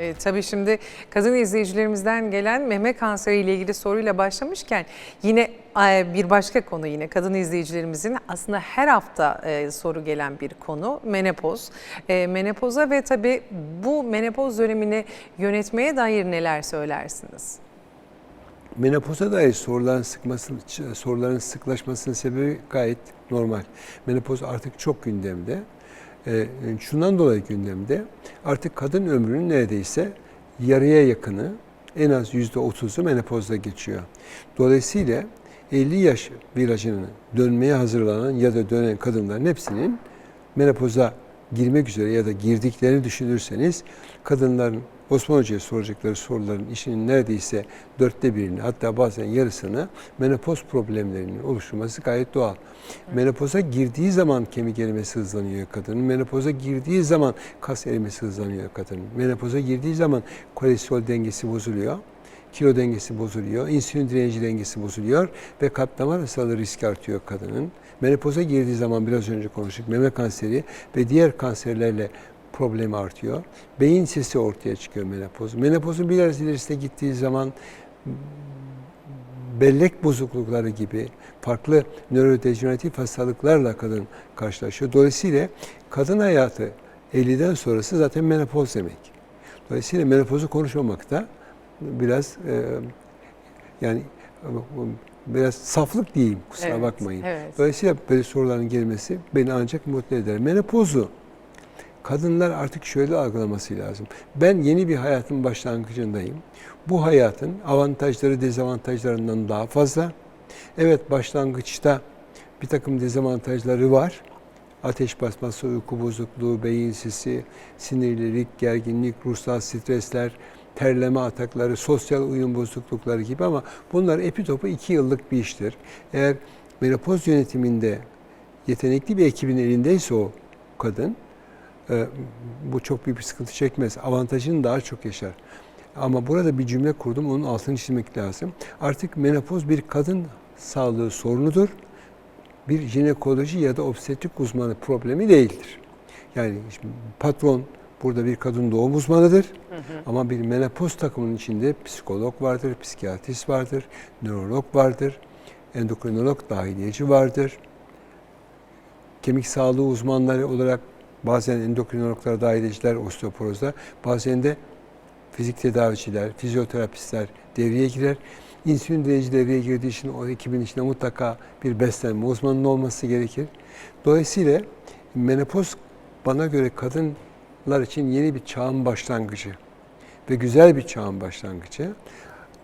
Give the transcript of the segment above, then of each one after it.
E, tabii şimdi kadın izleyicilerimizden gelen meme kanseri ile ilgili soruyla başlamışken yine e, bir başka konu yine kadın izleyicilerimizin aslında her hafta e, soru gelen bir konu menopoz. E, menopoza ve tabii bu menopoz dönemini yönetmeye dair neler söylersiniz? Menopoza dair soruların sıkması, soruların sıklaşmasının sebebi gayet normal. Menopoz artık çok gündemde. Ee, şundan dolayı gündemde. Artık kadın ömrünün neredeyse yarıya yakını en az yüzde otuzu menopozda geçiyor. Dolayısıyla 50 yaş virajını dönmeye hazırlanan ya da dönen kadınların hepsinin menopoza girmek üzere ya da girdiklerini düşünürseniz kadınların Osman Hoca'ya soracakları soruların işinin neredeyse dörtte birini hatta bazen yarısını menopoz problemlerinin oluşturması gayet doğal. Menopoza girdiği zaman kemik erimesi hızlanıyor kadının. Menopoza girdiği zaman kas erimesi hızlanıyor kadının. Menopoza girdiği zaman kolesterol dengesi bozuluyor kilo dengesi bozuluyor, insülin direnci dengesi bozuluyor ve kalp damar hastalığı riski artıyor kadının. Menopoza girdiği zaman biraz önce konuştuk meme kanseri ve diğer kanserlerle problemi artıyor. Beyin sesi ortaya çıkıyor menopoz. Menopozun biraz ilerisine gittiği zaman bellek bozuklukları gibi farklı nörodejeneratif hastalıklarla kadın karşılaşıyor. Dolayısıyla kadın hayatı 50'den sonrası zaten menopoz demek. Dolayısıyla menopozu konuşmamakta biraz e, yani biraz saflık diyeyim kusura Evet, bakmayın. evet. Dolayısıyla böyle soruların gelmesi beni ancak mutlu eder. Menopozu kadınlar artık şöyle algılaması lazım. Ben yeni bir hayatın başlangıcındayım. Bu hayatın avantajları dezavantajlarından daha fazla. Evet başlangıçta bir takım dezavantajları var. Ateş basması, uyku bozukluğu, beyin sisi, sinirlilik, gerginlik, ruhsal stresler, terleme atakları, sosyal uyum bozuklukları gibi ama bunlar epitopu iki yıllık bir iştir. Eğer menopoz yönetiminde yetenekli bir ekibin elindeyse o kadın bu çok büyük bir sıkıntı çekmez. Avantajını daha çok yaşar. Ama burada bir cümle kurdum, onun altını çizmek lazım. Artık menopoz bir kadın sağlığı sorunudur. Bir jinekoloji ya da obstetrik uzmanı problemi değildir. Yani patron burada bir kadın doğum uzmanıdır. Hı hı. Ama bir menopoz takımının içinde psikolog vardır, psikiyatrist vardır, nörolog vardır, endokrinolog dahiliyeci vardır. Kemik sağlığı uzmanları olarak bazen endokrinologlar, dahiliyeciler osteoporozda, bazen de fizik tedaviciler, fizyoterapistler devreye girer. İnsülin direnci devreye girdiği için o ekibin içinde mutlaka bir beslenme uzmanının olması gerekir. Dolayısıyla menopoz bana göre kadınlar için yeni bir çağın başlangıcı ve güzel bir çağın başlangıcı.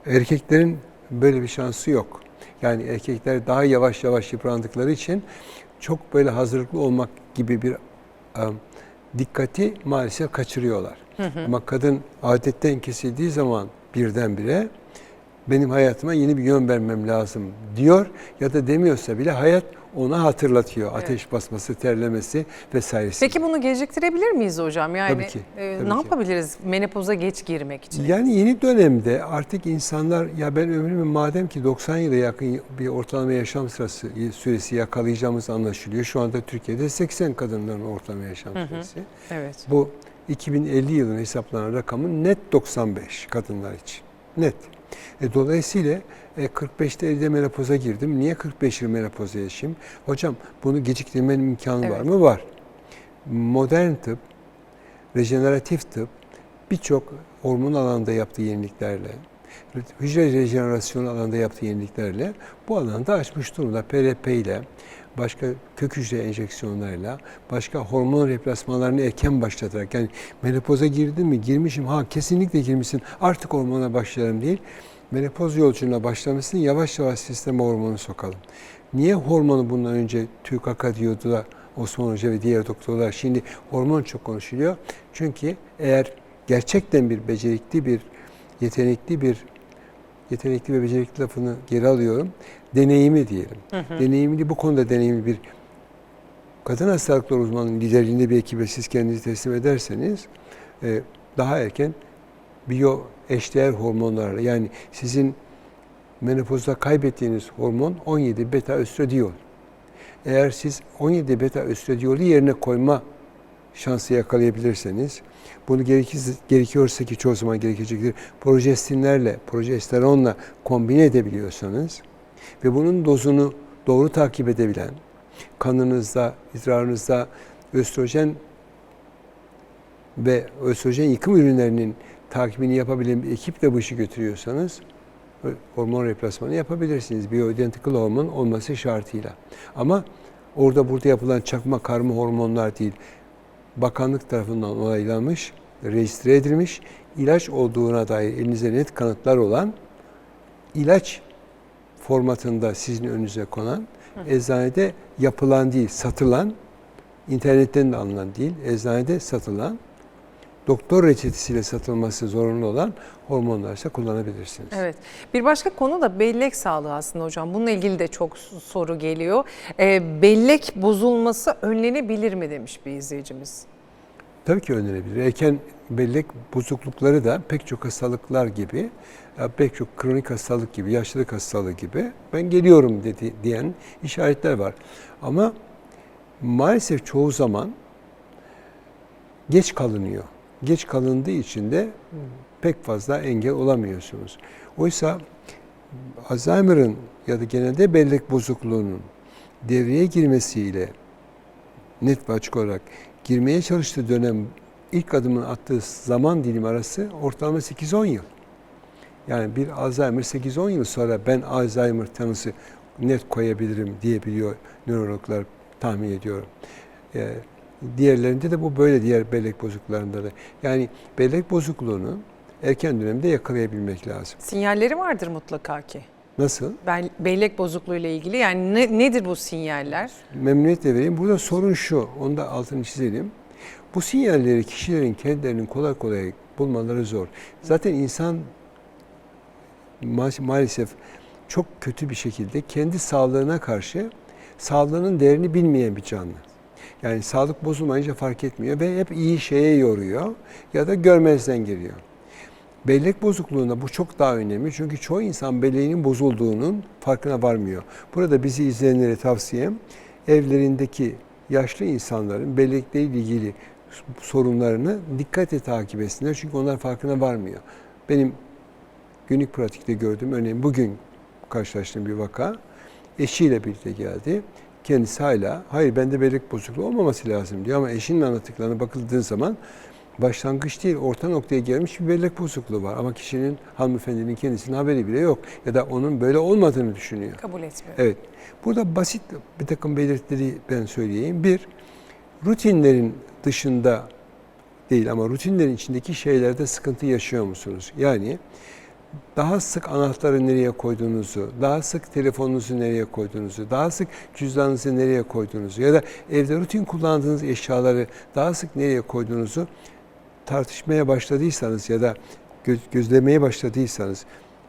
Erkeklerin böyle bir şansı yok. Yani erkekler daha yavaş yavaş yıprandıkları için çok böyle hazırlıklı olmak gibi bir dikkati maalesef kaçırıyorlar. Hı hı. Ama kadın adetten kesildiği zaman birdenbire benim hayatıma yeni bir yön vermem lazım diyor ya da demiyorsa bile hayat ona hatırlatıyor. Evet. Ateş basması, terlemesi vesairesi. Peki bunu geciktirebilir miyiz hocam? Yani tabii ki, e, tabii ne ki. yapabiliriz menopoza geç girmek için? Yani yeni dönemde artık insanlar ya ben ömrümü madem ki 90 yıla yakın bir ortalama yaşam sırası süresi yakalayacağımız anlaşılıyor. Şu anda Türkiye'de 80 kadınların ortalama yaşam Hı hı. süresi. Evet. Bu 2050 yılın hesaplanan rakamın net 95 kadınlar için. Net. E, dolayısıyla e, 45'te evde menopoza girdim. Niye 45 yıl menopoza yaşayayım? Hocam bunu geciktirmenin imkanı var Evet. mı? Var. Modern tıp, rejeneratif tıp birçok hormon alanında yaptığı yeniliklerle, hücre rejenerasyonu alanında yaptığı yeniliklerle bu alanda açmış durumda. PRP ile, başka kök hücre enjeksiyonlarıyla, başka hormon replasmanlarını erken başlatarak yani menopoza girdin mi girmişim ha kesinlikle girmişsin artık hormona başlayalım değil. Menopoz yolculuğuna başlamışsın yavaş yavaş sisteme hormonu sokalım. Niye hormonu bundan önce TÜKAKA diyordu da Osman Hoca ve diğer doktorlar şimdi hormon çok konuşuluyor. Çünkü eğer gerçekten bir becerikli bir yetenekli bir yetenekli ve becerikli lafını geri alıyorum. Deneyimi diyelim. Hı hı. Deneyimli bu konuda deneyimli bir kadın hastalıkları uzmanının liderliğinde bir ekibe siz kendinizi teslim ederseniz e, daha erken biyo eşdeğer hormonlarla yani sizin menopozda kaybettiğiniz hormon 17 beta östradiol. Eğer siz 17 beta östradiyolu yerine koyma şansı yakalayabilirseniz bunu gerekirse, gerekiyorsa ki çoğu zaman gerekecektir. Projestinlerle, progesteronla kombine edebiliyorsanız ve bunun dozunu doğru takip edebilen, kanınızda, idrarınızda östrojen ve östrojen yıkım ürünlerinin takibini yapabilen bir ekiple bu işi götürüyorsanız hormon replasmanı yapabilirsiniz. Bioidentical hormon olması şartıyla. Ama orada burada yapılan çakma karma hormonlar değil. Bakanlık tarafından onaylanmış, registre edilmiş, ilaç olduğuna dair elinizde net kanıtlar olan ilaç formatında sizin önünüze konan, eczanede yapılan değil, satılan, internetten de alınan değil, eczanede satılan, doktor reçetesiyle satılması zorunlu olan hormonlarsa kullanabilirsiniz. Evet. Bir başka konu da bellek sağlığı aslında hocam. Bununla ilgili de çok soru geliyor. Ee, bellek bozulması önlenebilir mi demiş bir izleyicimiz. Tabii ki önlenebilir. Erken bellek bozuklukları da pek çok hastalıklar gibi, ya pek çok kronik hastalık gibi, yaşlılık hastalığı gibi ben geliyorum dedi diyen işaretler var. Ama maalesef çoğu zaman geç kalınıyor. Geç kalındığı için de pek fazla engel olamıyorsunuz. Oysa Alzheimer'ın ya da genelde bellek bozukluğunun devreye girmesiyle net ve açık olarak girmeye çalıştığı dönem ilk adımını attığı zaman dilimi arası ortalama 8-10 yıl. Yani bir Alzheimer 8-10 yıl sonra ben Alzheimer tanısı net koyabilirim diyebiliyor nörologlar tahmin ediyorum. Ee, diğerlerinde de bu böyle diğer bellek bozukluklarında da. Yani bellek bozukluğunu erken dönemde yakalayabilmek lazım. Sinyalleri vardır mutlaka ki. Nasıl? Ben bellek bozukluğu ile ilgili yani ne- nedir bu sinyaller? Memnuniyetle vereyim. Burada sorun şu, onu da altını çizelim. Bu sinyalleri kişilerin kendilerinin kolay kolay bulmaları zor. Zaten insan ma- maalesef çok kötü bir şekilde kendi sağlığına karşı sağlığının değerini bilmeyen bir canlı. Yani sağlık bozulmayınca fark etmiyor ve hep iyi şeye yoruyor ya da görmezden geliyor. Bellek bozukluğunda bu çok daha önemli çünkü çoğu insan belleğinin bozulduğunun farkına varmıyor. Burada bizi izleyenlere tavsiyem evlerindeki yaşlı insanların bellekle ilgili sorunlarını dikkatle takip etsinler çünkü onlar farkına varmıyor. Benim günlük pratikte gördüğüm örneğin bugün karşılaştığım bir vaka eşiyle birlikte geldi. Kendisi hala hayır bende bellek bozukluğu olmaması lazım diyor ama eşinin anlattıklarına bakıldığı zaman başlangıç değil orta noktaya gelmiş bir bellek bozukluğu var ama kişinin hanımefendinin kendisinin haberi bile yok ya da onun böyle olmadığını düşünüyor. Kabul etmiyor. Evet. Burada basit bir takım belirtileri ben söyleyeyim. Bir, rutinlerin dışında değil ama rutinlerin içindeki şeylerde sıkıntı yaşıyor musunuz? Yani daha sık anahtarı nereye koyduğunuzu, daha sık telefonunuzu nereye koyduğunuzu, daha sık cüzdanınızı nereye koyduğunuzu ya da evde rutin kullandığınız eşyaları daha sık nereye koyduğunuzu tartışmaya başladıysanız ya da gö- gözlemeye başladıysanız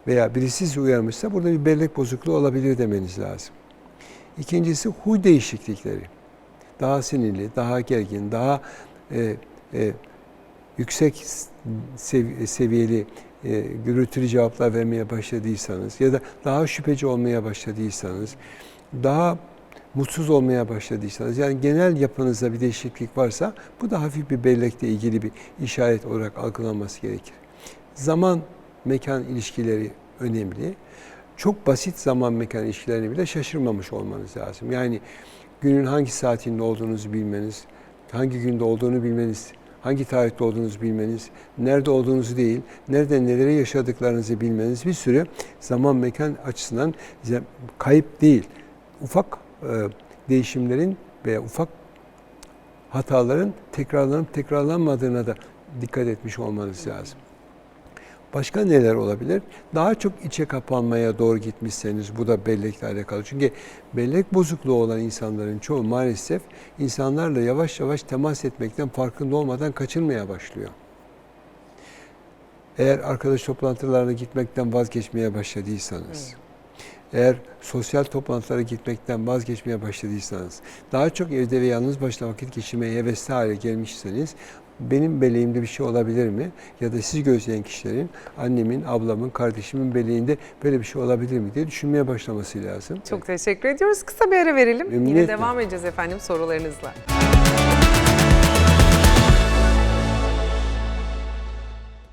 veya birisi sizi uyarmışsa burada bir bellek bozukluğu olabilir demeniz lazım. İkincisi huy değişiklikleri. Daha sinirli, daha gergin, daha e, e, yüksek sev- seviyeli e, gürültülü cevaplar vermeye başladıysanız ya da daha şüpheci olmaya başladıysanız, daha mutsuz olmaya başladıysanız yani genel yapınızda bir değişiklik varsa bu da hafif bir bellekle ilgili bir işaret olarak algılanması gerekir. Zaman mekan ilişkileri önemli. Çok basit zaman mekan ilişkilerini bile şaşırmamış olmanız lazım. Yani günün hangi saatinde olduğunuzu bilmeniz, hangi günde olduğunu bilmeniz, hangi tarihte olduğunuzu bilmeniz, nerede olduğunuzu değil, nerede neleri yaşadıklarınızı bilmeniz bir sürü zaman mekan açısından kayıp değil. Ufak e, değişimlerin veya ufak hataların tekrarlanıp tekrarlanmadığına da dikkat etmiş olmanız lazım. Başka neler olabilir? Daha çok içe kapanmaya doğru gitmişseniz bu da bellekle alakalı. Çünkü bellek bozukluğu olan insanların çoğu maalesef insanlarla yavaş yavaş temas etmekten farkında olmadan kaçınmaya başlıyor. Eğer arkadaş toplantılarına gitmekten vazgeçmeye başladıysanız, eğer sosyal toplantılara gitmekten vazgeçmeye başladıysanız, daha çok evde ve yalnız başına vakit geçirmeye hevesli hale gelmişseniz, benim beleğimde bir şey olabilir mi? Ya da siz gözleyen kişilerin, annemin, ablamın, kardeşimin beleğinde böyle bir şey olabilir mi diye düşünmeye başlaması lazım. Çok teşekkür ediyoruz. Kısa bir ara verelim. Yine devam edeceğiz efendim sorularınızla.